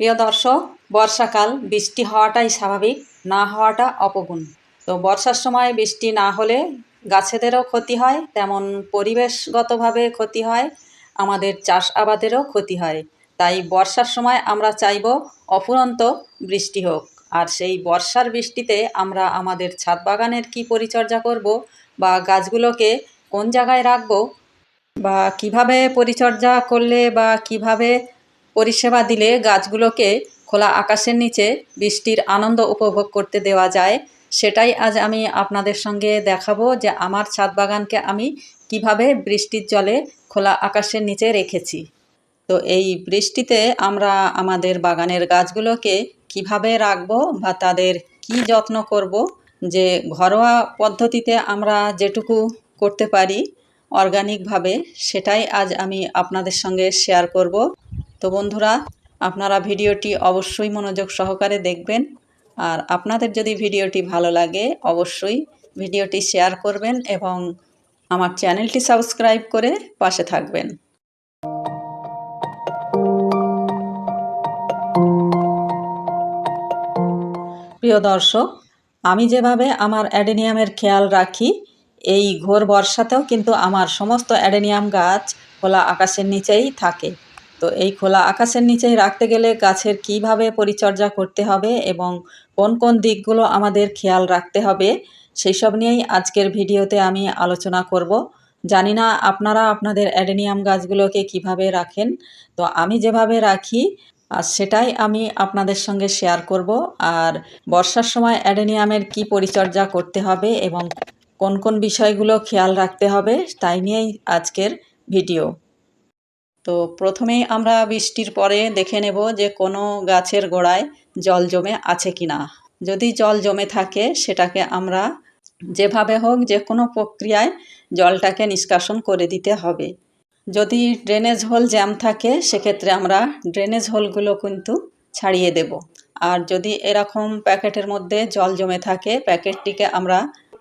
প্রিয় দর্শক, বর্ষাকাল, বৃষ্টি হওয়াটাই স্বাভাবিক, না হওয়াটা অপগুণ। তো বর্ষার সময় বৃষ্টি না হলে গাছেদেরও ক্ষতি হয়, তেমন পরিবেশগতভাবে ক্ষতি হয়, আমাদের চাষ আবাদেরও ক্ষতি হয়। তাই বর্ষার সময় আমরা চাইব অফুরন্ত বৃষ্টি হোক। আর সেই বর্ষার বৃষ্টিতে আমরা আমাদের ছাদ বাগানের কী পরিচর্যা করব বা গাছগুলোকে কোন জায়গায় রাখব বা কীভাবে পরিচর্যা করলে বা কীভাবে পরিষেবা দিলে গাছগুলোকে খোলা আকাশের নিচে বৃষ্টির আনন্দ উপভোগ করতে দেওয়া যায়। সেটাই আজ আমি আপনাদের সঙ্গে দেখাবো যে আমার ছাদ বাগানকে আমি কীভাবে বৃষ্টির জলে খোলা আকাশের নিচে রেখেছি। তো এই বৃষ্টিতে আমরা আমাদের বাগানের গাছগুলোকে কীভাবে রাখব বা তাদের কি যত্ন করব, যে ঘরোয়া পদ্ধতিতে আমরা যেটুকু করতে পারি অর্গানিকভাবে, সেটাই আজ আমি আপনাদের সঙ্গে শেয়ার করব। তো বন্ধুরা, আপনারা ভিডিওটি অবশ্যই মনোযোগ সহকারে দেখবেন। আর আপনাদের যদি ভিডিওটি ভালো লাগে, অবশ্যই ভিডিওটি শেয়ার করবেন এবং আমার চ্যানেলটি সাবস্ক্রাইব করে পাশে থাকবেন। প্রিয় দর্শক, আমি যেভাবে আমার অ্যাডেনিয়ামের খেয়াল রাখি, এই ঘোর বর্ষাতেও কিন্তু আমার সমস্ত অ্যাডেনিয়াম গাছ খোলা আকাশের নিচেই থাকে। তো এই খোলা আকাশের নিচেই রাখতে গেলে গাছের কীভাবে পরিচর্যা করতে হবে এবং কোন কোন দিকগুলো আমাদের খেয়াল রাখতে হবে সেই সব নিয়েই আজকের ভিডিওতে আমি আলোচনা করব। জানি না আপনারা আপনাদের অ্যাডেনিয়াম গাছগুলোকে কীভাবে রাখেন, তো আমি যেভাবে রাখি আর সেটাই আমি আপনাদের সঙ্গে শেয়ার করব। আর বর্ষার সময় অ্যাডেনিয়ামের কি পরিচর্যা করতে হবে এবং কোন কোন বিষয়গুলো খেয়াল রাখতে হবে, তাই নিয়েই আজকের ভিডিও। তো প্রথমেই আমরা বৃষ্টির পরে দেখে নেব যে কোনো গাছের গোড়ায় জল জমে আছে কি না। যদি জল জমে থাকে, সেটাকে আমরা যেভাবে হোক যে কোনো প্রক্রিয়ায় জলটাকে নিষ্কাশন করে দিতে হবে। যদি ড্রেনেজ হোল জ্যাম থাকে, সেক্ষেত্রে আমরা ড্রেনেজ হোলগুলো কিন্তু ছাড়িয়ে দেব। আর যদি এরকম প্যাকেটের মধ্যে জল জমে থাকে, প্যাকেটটিকে আমরা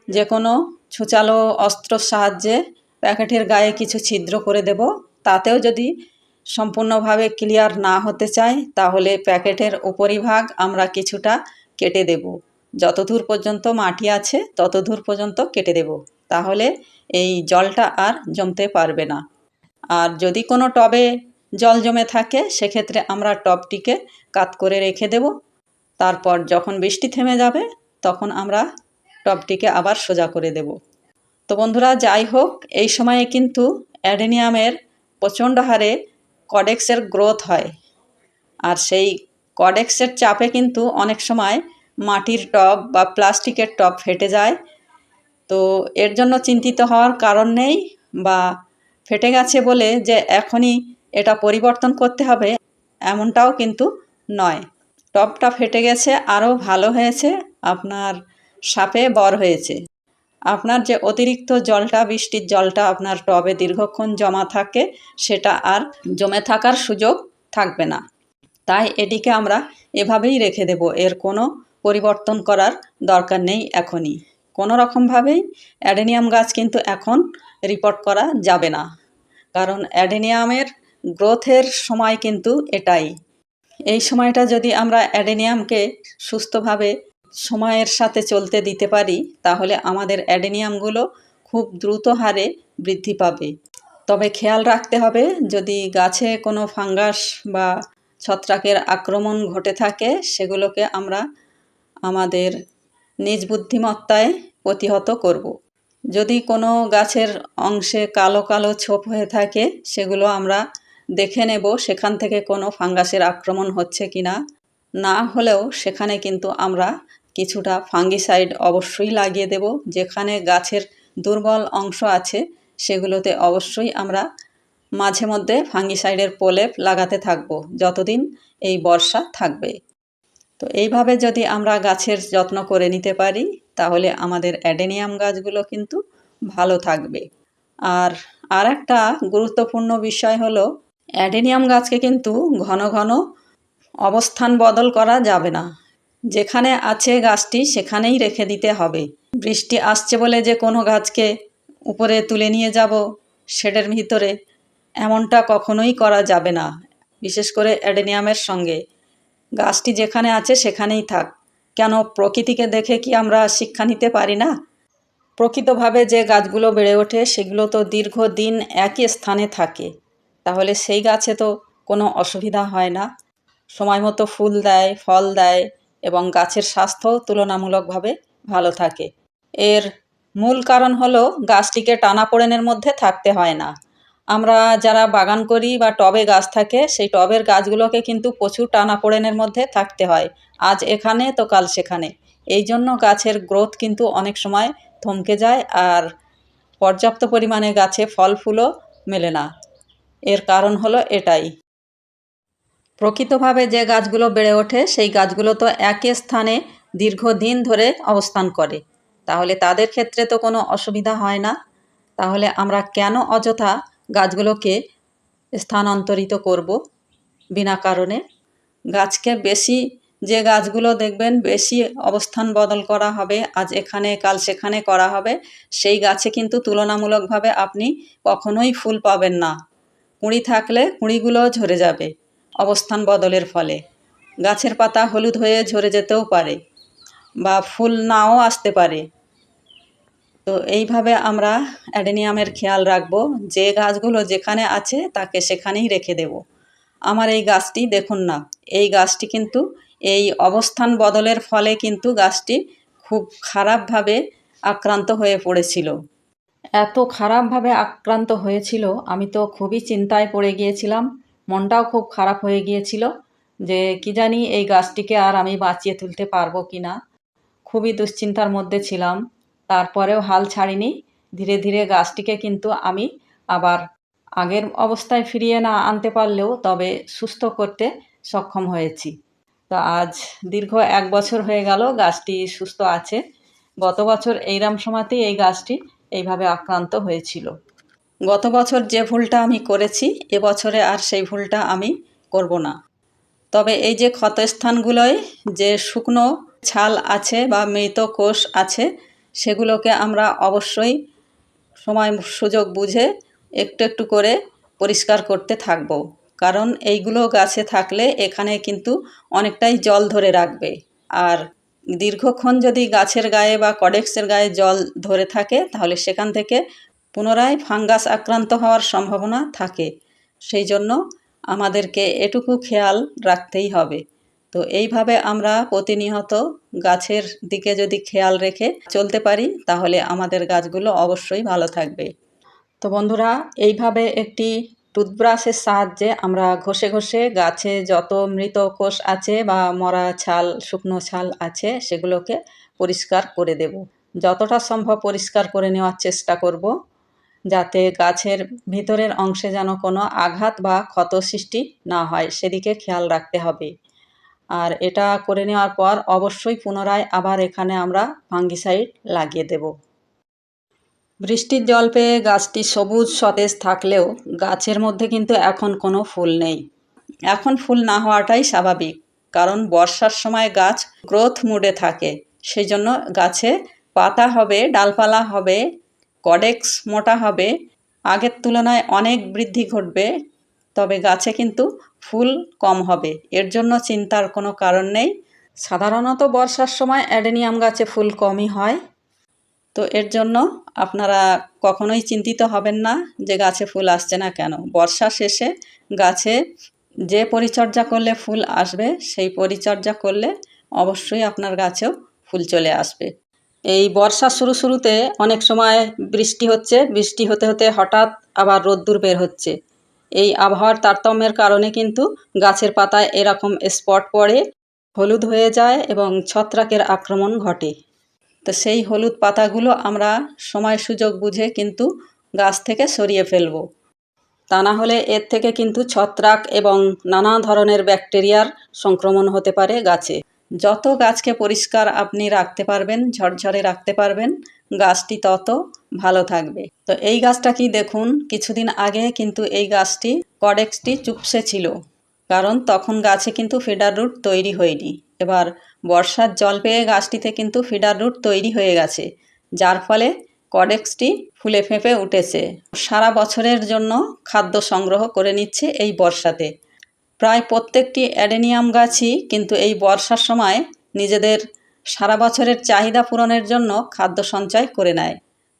যে কোনো ছুচালো অস্ত্রর সাহায্যে প্যাকেটের গায়ে কিছু ছিদ্র করে দেব। তাতেও যদি সম্পূর্ণভাবে ক্লিয়ার না হতে চায়, তাহলে প্যাকেটের উপরিভাগ আমরা কিছুটা কেটে দেব। যতদূর পর্যন্ত মাটি আছে, ততদূর পর্যন্ত কেটে দেব। তাহলে এই জলটা আর জমতে পারবে না। আর যদি কোনো টবে জল জমে থাকে, সেক্ষেত্রে আমরা টবটিকে কাত করে রেখে দেব। তারপর যখন বৃষ্টি থেমে যাবে, তখন আমরা টবটিকে আবার সোজা করে দেব। তো বন্ধুরা, যাই হোক, এই সময়ে কিন্তু অ্যাডেনিয়ামের প্রচণ্ড হারে কডেক্সের গ্রোথ হয়। আর সেই কডেক্সের চাপে কিন্তু অনেক সময় মাটির টব বা প্লাস্টিকের টব ফেটে যায়। তো এর জন্য চিন্তিত হওয়ার কারণ নেই বা ফেটে গেছে বলে যে এখনই এটা পরিবর্তন করতে হবে এমনটাও কিন্তু নয়। টবটা ফেটে গেছে, আরও ভালো হয়েছে, আপনার সাপে বর হয়েছে। আপনার যে অতিরিক্ত জলটা, বৃষ্টির জলটা আপনার টবে দীর্ঘক্ষণ জমা থাকে, সেটা আর জমে থাকার সুযোগ থাকবে না। তাই এটিকে আমরা এভাবেই রেখে দেব। এর কোনো পরিবর্তন করার দরকার নেই এখনই। কোনো রকমভাবেই অ্যাডেনিয়াম গাছ কিন্তু এখন রিপোর্ট করা যাবে না। কারণ অ্যাডেনিয়ামের গ্রোথের সময় কিন্তু এটাই। এই সময়টা যদি আমরা অ্যাডেনিয়ামকে সুস্থভাবে সময়ের সাথে চলতে দিতে পারি, তাহলে আমাদের অ্যাডেনিয়ামগুলো খুব দ্রুত হারে বৃদ্ধি পাবে তবে খেয়াল রাখতে হবে, যদি গাছে কোনো ফাঙ্গাস বা ছত্রাকের আক্রমণ ঘটে থাকে, সেগুলোকে আমরা আমাদের নিজ বুদ্ধিমত্তায় প্রতিহত করব। যদি কোনো গাছের অংশে কালো কালো ছোপ হয়ে থাকে, সেগুলো আমরা দেখে নেব, সেখান থেকে কোনো ফাঙ্গাসের আক্রমণ হচ্ছে কি না না হলেও সেখানে কিন্তু আমরা কিছুটা ফাঙ্গিসাইড অবশ্যই লাগিয়ে দেব, যেখানে গাছের দুর্বল অংশ আছে, সেগুলোতে অবশ্যই আমরা মাঝে মধ্যে ফাঙ্গিসাইডের প্রলেপ লাগাতে থাকব, যতদিন এই বর্ষা থাকবে। তো এইভাবে যদি আমরা গাছের যত্ন করে নিতে পারি, তাহলে আমাদের অ্যাডেনিয়াম গাছগুলো কিন্তু ভালো থাকবে। আর আর একটা গুরুত্বপূর্ণ বিষয় হলো, অ্যাডেনিয়াম গাছকে কিন্তু ঘন ঘন অবস্থান বদল করা যাবে না। যেখানে আছে গাছটি, সেখানেই রেখে দিতে হবে। বৃষ্টি আসছে বলে যে কোনো গাছকে উপরে তুলে নিয়ে যাব শেডের ভিতরে, এমনটা কখনোই করা যাবে না, বিশেষ করে অ্যাডেনিয়ামের সঙ্গে। গাছটি যেখানে আছে, সেখানেই থাক। কেন, প্রকৃতিকে দেখে কি আমরা শিক্ষা নিতে পারি না? প্রকৃতভাবে যে গাছগুলো বেড়ে ওঠে, সেগুলো তো দীর্ঘদিন একই স্থানে থাকে। তাহলে সেই গাছে তো কোনো অসুবিধা হয় না। সময় মতো ফুল দেয়, ফল দেয় এবং গাছের স্বাস্থ্য তুলনামূলকভাবে ভালো থাকে। এর মূল কারণ হলো গাছটিকে টানাপোড়েনের মধ্যে থাকতে হয় না। আমরা যারা বাগান করি বা টবে গাছ থাকে, সেই টবের গাছগুলোকে কিন্তু প্রচুর টানাপোড়েনের মধ্যে থাকতে হয়। আজ এখানে, তো কাল সেখানে। এই জন্য গাছের গ্রোথ কিন্তু অনেক সময় থমকে যায় আর পর্যাপ্ত পরিমাণে গাছে ফল ফুলও মেলে না। এর কারণ হলো এটাই। প্রকৃতভাবে যে গাছগুলো বেড়ে ওঠে, সেই গাছগুলো তো একই স্থানে দীর্ঘদিন ধরে অবস্থান করে। তাহলে তাদের ক্ষেত্রে তো কোনো অসুবিধা হয় না। তাহলে আমরা কেন অযথা গাছগুলোকে স্থানান্তরিত করব বিনা কারণে? গাছকে বেশি, যে গাছগুলো দেখবেন বেশি অবস্থান বদল করা হবে, আজ এখানে, কাল সেখানে করা হবে, সেই গাছে কিন্তু তুলনামূলকভাবে আপনি কখনোই ফুল পাবেন না। কুঁড়ি থাকলে কুঁড়িগুলো ঝরে যাবে। অবস্থান বদলের ফলে। গাছের পাতা হলুদ হয়ে ঝরে যেতেও পারে বা ফুল নাও আসতে পারে। তো এইভাবে আমরা অ্যাডেনিয়ামের খেয়াল রাখব। যে গাছগুলো যেখানে আছে তাকে সেখানেই রেখে দেব। আমার এই গাছটি দেখুন না, এই গাছটি কিন্তু এই অবস্থান বদলের ফলে কিন্তু গাছটি খুব খারাপভাবে আক্রান্ত হয়ে পড়েছিল। এত খারাপভাবে আক্রান্ত হয়েছিল, আমি তো খুবই চিন্তায় পড়ে গিয়েছিলাম। মনটাও খুব খারাপ হয়ে গিয়েছিল যে কি জানি এই গাছটিকে আর আমি বাঁচিয়ে তুলতে পারব কি না। খুবই দুশ্চিন্তার মধ্যে ছিলাম। তারপরেও হাল ছাড়িনি। ধীরে ধীরে গাছটিকে কিন্তু আমি আবার আগের অবস্থায় ফিরিয়ে না আনতে পারলেও তবে সুস্থ করতে সক্ষম হয়েছি। তো আজ দীর্ঘ এক বছর হয়ে গেল গাছটি সুস্থ আছে। গত বছর এইরাম সময়তেই এই গাছটি এইভাবে আক্রান্ত হয়েছিল। গত বছর যে ভুলটা আমি করেছি এবছরে আর সেই ভুলটা আমি করব না। তবে এই যে ক্ষতস্থানগুলোয় যে শুকনো ছাল আছে বা মৃত কোষ আছে, সেগুলোকে আমরা অবশ্যই সময় সুযোগ বুঝে একটু একটু করে পরিষ্কার করতে থাকব। কারণ এইগুলো গাছে থাকলে এখানে কিন্তু অনেকটাই জল ধরে রাখবে। আর দীর্ঘক্ষণ যদি গাছের গায়ে বা কডেক্সের গায়ে জল ধরে থাকে, তাহলে সেখান থেকে পুনরায় ফাঙ্গাস আক্রান্ত হওয়ার সম্ভাবনা থাকে। সেই জন্য আমাদেরকে এটুকু খেয়াল রাখতেই হবে। তো এইভাবে আমরা প্রতিনিয়ত গাছের দিকে যদি খেয়াল রেখে চলতে পারি, তাহলে আমাদের গাছগুলো অবশ্যই ভালো থাকবে। তো বন্ধুরা, এইভাবে একটি টুথব্রাশের সাহায্যে আমরা ঘষে ঘষে গাছে যত মৃত কোষ আছে বা মরা ছাল, শুকনো ছাল আছে, সেগুলোকে পরিষ্কার করে দেব। যতটা সম্ভব পরিষ্কার করে নেওয়ার চেষ্টা করব। যাতে গাছের ভিতরের অংশে যেন কোনো আঘাত বা ক্ষত সৃষ্টি না হয়, সেদিকে খেয়াল রাখতে হবে। আর এটা করে নেওয়ার পর অবশ্যই পুনরায় আবার এখানে আমরা ফাঙ্গিসাইড লাগিয়ে দেব। বৃষ্টির জল পেয়ে গাছটি সবুজ সতেজ থাকলেও গাছের মধ্যে কিন্তু এখন কোনো ফুল নেই। এখন ফুল না হওয়াটাই স্বাভাবিক, কারণ বর্ষার সময় গাছ গ্রোথ মুডে থাকে। সেই জন্য গাছে পাতা হবে, ডালপালা হবে কডেক্স মোটা হবে। আগের তুলনায় অনেক বৃদ্ধি ঘটবে, তবে গাছে কিন্তু ফুল কম হবে। এর জন্য চিন্তার কোনো কারণ নেই। সাধারণত বর্ষার সময় অ্যাডেনিয়াম গাছে ফুল কমই হয়। তো এর জন্য আপনারা কখনোই চিন্তিত হবেন না যে গাছে ফুল আসছে না কেন। বর্ষা শেষে গাছে যে পরিচর্যা করলে ফুল আসবে, সেই পরিচর্যা করলে অবশ্যই আপনার গাছেও ফুল চলে আসবে। এই বর্ষা শুরু শুরুতে অনেক সময় বৃষ্টি হচ্ছে, বৃষ্টি হতে হতে হঠাৎ আবার রোদ্দুর বের হচ্ছে। এই আবহাওয়ার তারতম্যের কারণে কিন্তু গাছের পাতায় এরকম স্পট পড়ে, হলুদ হয়ে যায় এবং ছত্রাকের আক্রমণ ঘটে। তো সেই হলুদ পাতাগুলো আমরা সময় সুযোগ বুঝে কিন্তু গাছ থেকে সরিয়ে ফেলব। তা না হলে এর থেকে কিন্তু ছত্রাক এবং নানা ধরনের ব্যাকটেরিয়ার সংক্রমণ হতে পারে গাছে। যত গাছকে পরিষ্কার আপনি রাখতে পারবেন, ঝরঝরে রাখতে পারবেন, গাছটি তত ভালো থাকবে। তো এই গাছটা কি দেখুন, কিছুদিন আগে কিন্তু এই গাছটি কডেক্সটি চুপসে ছিল, কারণ তখন গাছে কিন্তু ফিডার রুট তৈরি হয়নি। এবার বর্ষার জল পেয়ে গাছটিতে কিন্তু ফিডার রুট তৈরি হয়ে গেছে, যার ফলে কডেক্সটি ফুলে ফেঁপে উঠেছে। সারা বছরের জন্য খাদ্য সংগ্রহ করে নিচ্ছে এই বর্ষাতে। প্রায় প্রত্যেকটি অ্যাডেনিয়াম গাছই কিন্তু এই বর্ষার সময় নিজেদের সারা বছরের চাহিদা পূরণের জন্য খাদ্য সঞ্চয় করে নেয়।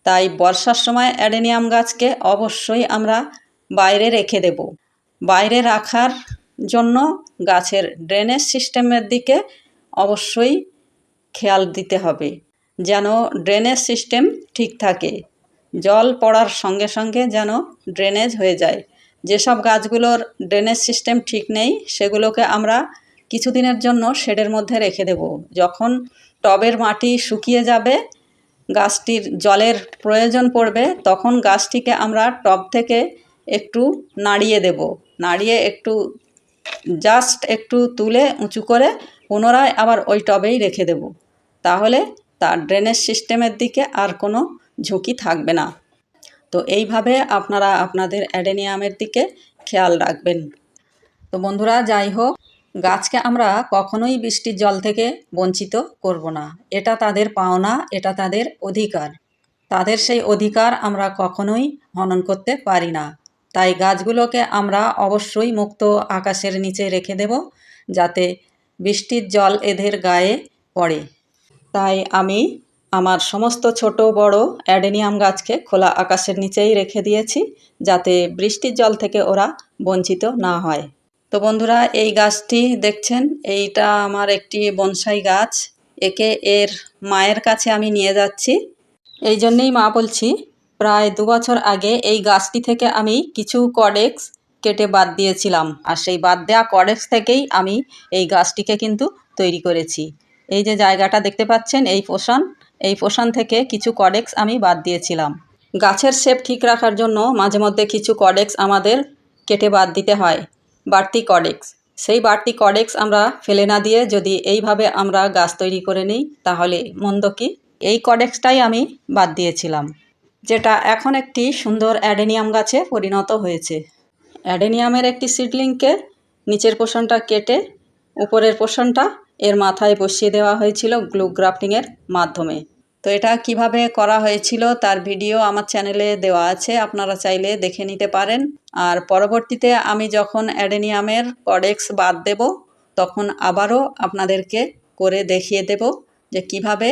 তাই বর্ষার সময় অ্যাডেনিয়াম গাছকে অবশ্যই আমরা বাইরে রেখে দেব। বাইরে রাখার জন্য গাছের ড্রেনেজ সিস্টেমের দিকে অবশ্যই খেয়াল দিতে হবে, যেন ড্রেনেজ সিস্টেম ঠিক থাকে। জল পড়ার সঙ্গে সঙ্গে যেন ড্রেনেজ হয়ে যায়। যেসব গাছগুলোর ড্রেনেজ সিস্টেম ঠিক নেই, সেগুলোকে আমরা কিছুদিনের জন্য শেডের মধ্যে রেখে দেব। যখন টবের মাটি শুকিয়ে যাবে, গাছটির জলের প্রয়োজন পড়বে, তখন গাছটিকে আমরা টব থেকে একটু নাড়িয়ে দেব। নাড়িয়ে একটু জাস্ট একটু তুলে উঁচু করে পুনরায় আবার ওই টবেই রেখে দেব। তাহলে তার ড্রেনেজ সিস্টেমের দিকে আর কোনো ঝুঁকি থাকবে না। তো এইভাবে আপনারা আপনাদের অ্যাডেনিয়ামের দিকে খেয়াল রাখবেন। তো বন্ধুরা, যাই হোক, গাছকে আমরা কখনোই বৃষ্টির জল থেকে বঞ্চিত করব না। এটা তাদের পাওনা, এটা তাদের অধিকার। তাদের সেই অধিকার আমরা কখনোই হনন করতে পারি না। তাই গাছগুলোকে আমরা অবশ্যই মুক্ত আকাশের নিচে রেখে দেব, যাতে বৃষ্টির জল এদের গায়ে পড়ে। তাই আমি আমার সমস্ত ছোট বড় অ্যাডেনিয়াম গাছকে খোলা আকাশের নিচেই রেখে দিয়েছি, যাতে বৃষ্টির জল থেকে ওরা বঞ্চিত না হয়। তো বন্ধুরা, এই গাছটি দেখছেন? এইটা আমার একটি বনসাই গাছ। একে এর মায়ের কাছে আমি নিয়ে যাচ্ছি। এই জন্যেই মা বলছি, প্রায় দু বছর আগে এই গাছটি থেকে আমি কিছু কডেক্স কেটে বাদ দিয়েছিলাম। আর সেই বাদ দেওয়া কডেক্স থেকেই আমি এই গাছটিকে কিন্তু তৈরি করেছি। এই যে জায়গাটা দেখতে পাচ্ছেন, এই পোষণ এই পোষণ থেকে কিছু কডেক্স আমি বাদ দিয়েছিলাম। গাছের শেপ ঠিক রাখার জন্য মাঝে মধ্যে কিছু কডেক্স আমাদের কেটে বাদ দিতে হয়। বাড়তি কডেক্স। সেই বাড়তি কডেক্স আমরা ফেলে না দিয়ে যদি এইভাবে আমরা গাছ তৈরি করে নিই, তাহলে মন্দ কি? এই কডেক্সটাই আমি বাদ দিয়েছিলাম, যেটা এখন একটি সুন্দর অ্যাডেনিয়াম গাছে পরিণত হয়েছে। অ্যাডেনিয়ামের একটি সিডলিংকে নিচের পোষণটা কেটে উপরের পোষণটা এর মাথায় বসিয়ে দেওয়া হয়েছিল গ্লু গ্রাফটিংয়ের মাধ্যমে। তো এটা কীভাবে করা হয়েছিল তার ভিডিও আমার চ্যানেলে দেওয়া আছে, আপনারা চাইলে দেখে নিতে পারেন। আর পরবর্তীতে আমি যখন অ্যাডেনিয়ামের কডেক্স বাদ দেব, তখন আবারও আপনাদেরকে করে দেখিয়ে দেব যে কীভাবে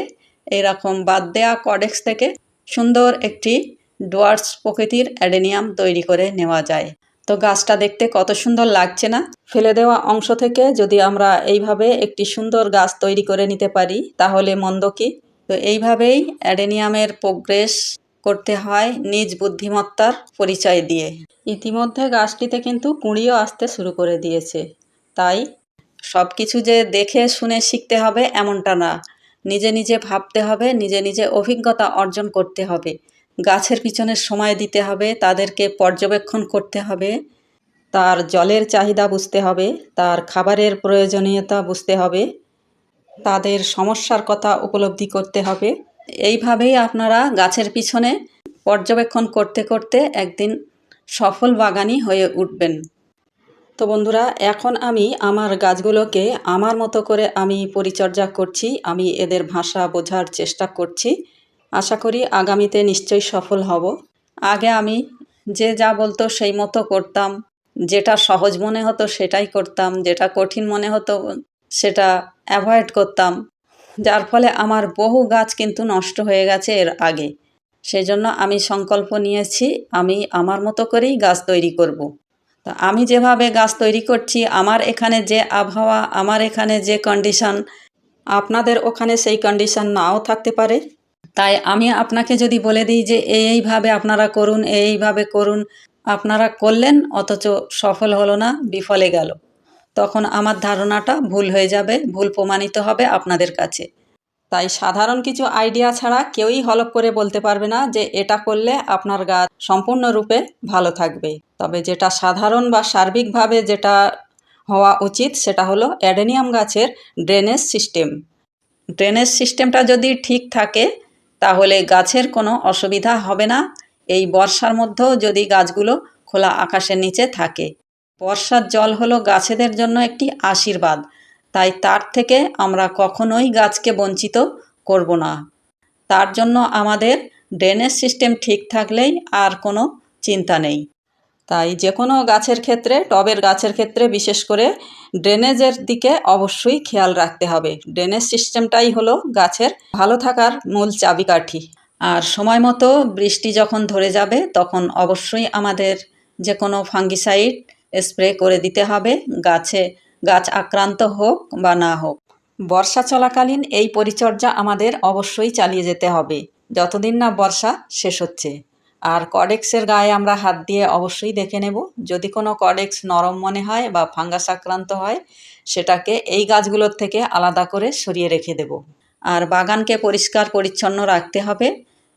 এরকম বাদ দেওয়া কডেক্স থেকে সুন্দর একটি ডোয়ার্স প্রকৃতির অ্যাডেনিয়াম তৈরি করে নেওয়া যায়। তো গাছটা দেখতে কত সুন্দর লাগছে না? ফেলে দেওয়া অংশ থেকে যদি আমরা এইভাবে একটি সুন্দর গাছ তৈরি করে নিতে পারি, তাহলে মন্দ কি? তো এইভাবেই অ্যাডেনিয়ামের প্রোগ্রেস করতে হয় নিজ বুদ্ধিমত্তার পরিচয় দিয়ে। ইতিমধ্যে গাছটিতে কিন্তু কুঁড়িও আসতে শুরু করে দিয়েছে। তাই সব কিছু যে দেখে শুনে শিখতে হবে এমনটা না। নিজে নিজে ভাবতে হবে, নিজে নিজে অভিজ্ঞতা অর্জন করতে হবে। গাছের পিছনে সময় দিতে হবে, তাদেরকে পর্যবেক্ষণ করতে হবে, তার জলের চাহিদা বুঝতে হবে, তার খাবারের প্রয়োজনীয়তা বুঝতে হবে, তাদের সমস্যার কথা উপলব্ধি করতে হবে। এইভাবেই আপনারা গাছের পিছনে পর্যবেক্ষণ করতে করতে একদিন সফল বাগানি হয়ে উঠবেন। তো বন্ধুরা, এখন আমি আমার গাছগুলোকে আমার মতো করে আমি পরিচর্যা করছি, আমি এদের ভাষা বোঝার চেষ্টা করছি। আশা করি আগামীতে নিশ্চয়ই সফল হব। আগে আমি যে যা বলতো সেই মতো করতাম, যেটা সহজ মনে হতো সেটাই করতাম, যেটা কঠিন মনে হতো সেটা অ্যাভয়েড করতাম। যার ফলে আমার বহু গাছ কিন্তু নষ্ট হয়ে গেছে এর আগে। সেই জন্য আমি সংকল্প নিয়েছি, আমি আমার মতো করেই গাছ তৈরি করব। তো আমি যেভাবে গাছ তৈরি করছি, আমার এখানে যে আবহাওয়া, আমার এখানে যে কন্ডিশন আপনাদের ওখানে সেই কন্ডিশন নাও থাকতে পারে। তাই আমি আপনাকে যদি বলে দিই যে এইভাবে আপনারা করুন এইভাবে করুন, আপনারা করলেন, অথচ সফল হলো না, বিফলে গেল। তখন আমার ধারণাটা ভুল হয়ে যাবে, ভুল প্রমাণিত হবে আপনাদের কাছে। তাই সাধারণ কিছু আইডিয়া ছাড়া কেউই হলপ করে বলতে পারবে না যে এটা করলে আপনার গাছ সম্পূর্ণরূপে ভালো থাকবে। তবে যেটা সাধারণ বা সার্বিকভাবে যেটা হওয়া উচিত সেটা হলো অ্যাডেনিয়াম গাছের ড্রেনেজ সিস্টেম। ড্রেনেজ সিস্টেমটা যদি ঠিক থাকে তাহলে গাছের কোনো অসুবিধা হবে না। এই বর্ষার মধ্যেও যদি গাছগুলো খোলা আকাশের নিচে থাকে। বর্ষার জল হলো গাছেদের জন্য একটি আশীর্বাদ। তাই তার থেকে আমরা কখনোই গাছকে বঞ্চিত করব না। তার জন্য আমাদের ড্রেনেজ সিস্টেম ঠিক থাকলেই আর কোনো চিন্তা নেই। তাই যে কোনো গাছের ক্ষেত্রে, টবের গাছের ক্ষেত্রে বিশেষ করে ড্রেনেজের দিকে অবশ্যই খেয়াল রাখতে হবে। ড্রেনেজ সিস্টেমটাই হলো গাছের ভালো থাকার মূল চাবিকাঠি। আর সময় মতো বৃষ্টি যখন ধরে যাবে, তখন অবশ্যই আমাদের যে কোনো ফাঙ্গিসাইড স্প্রে করে দিতে হবে, গাছে গাছ আক্রান্ত হোক বা না হোক। বর্ষা চলাকালীন এই পরিচর্যা আমাদের অবশ্যই চালিয়ে যেতে হবে। যতদিন না বর্ষা শেষ হচ্ছে। আর কডেক্সের গায়ে আমরা হাত দিয়ে অবশ্যই দেখে নেব। যদি কোনো কডেক্স নরম মনে হয় বা ফাঙ্গাস আক্রান্ত হয়, সেটাকে এই গাছগুলোর থেকে আলাদা করে সরিয়ে রেখে দেব। আর বাগানকে পরিষ্কার পরিচ্ছন্ন রাখতে হবে।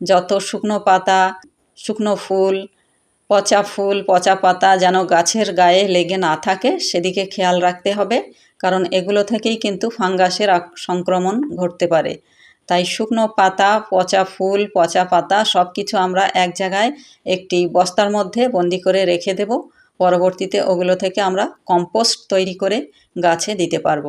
যত শুকনো পাতা, শুকনো ফুল, পচা ফুল, পচা পাতা যেন গাছের গায়ে লেগে না থাকে, সেদিকে খেয়াল রাখতে হবে। কারণ এগুলো থেকেই কিন্তু ফাঙ্গাসের সংক্রমণ ঘটতে পারে। তাই শুকনো পাতা, পচা ফুল, পচা পাতা সব কিছু আমরা এক জায়গায় একটি বস্তার মধ্যে বন্দি করে রেখে দেব। পরবর্তীতে ওগুলো থেকে আমরা কম্পোস্ট তৈরি করে গাছে দিতে পারব।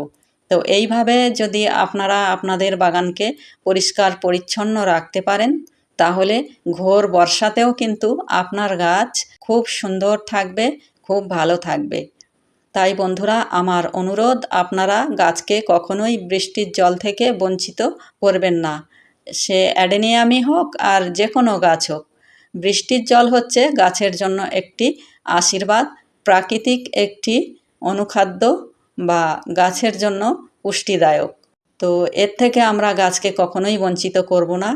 তো এইভাবে যদি আপনারা আপনাদের বাগানকে পরিষ্কার, পরিচ্ছন্ন রাখতে পারেন, তাহলে ঘোর বর্ষাতেও কিন্তু আপনার গাছ খুব সুন্দর থাকবে, খুব ভালো থাকবে। তাই বন্ধুরা, আমার অনুরোধ, আপনারা গাছকে কখনোই বৃষ্টির জল থেকে বঞ্চিত করবেন না। সে অ্যাডেনিয়ামই হোক আর যে কোনো গাছ হোক। বৃষ্টির জল হচ্ছে গাছের জন্য একটি আশীর্বাদ, প্রাকৃতিক একটি অনুখাদ্য বা গাছের জন্য পুষ্টিদায়ক। তো এর থেকে আমরা গাছকে কখনোই বঞ্চিত করব না।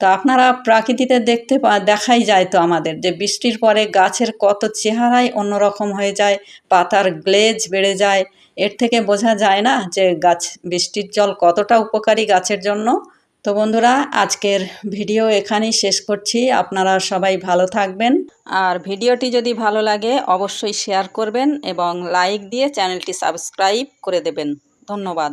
তো আপনারা প্রাকৃতিতে দেখতে দেখাই যায় তো আমাদের যে বৃষ্টির পরে গাছের কত চেহারাই অন্যরকম হয়ে যায়, পাতার গ্লেজ বেড়ে যায়। এর থেকে বোঝা যায় না যে গাছ, বৃষ্টির জল কতটা উপকারী গাছের জন্য। তো বন্ধুরা, আজকের ভিডিও এখানেই শেষ করছি। আপনারা সবাই ভালো থাকবেন। আর ভিডিওটি যদি ভালো লাগে, অবশ্যই শেয়ার করবেন এবং লাইক দিয়ে চ্যানেলটি সাবস্ক্রাইব করে দেবেন। ধন্যবাদ।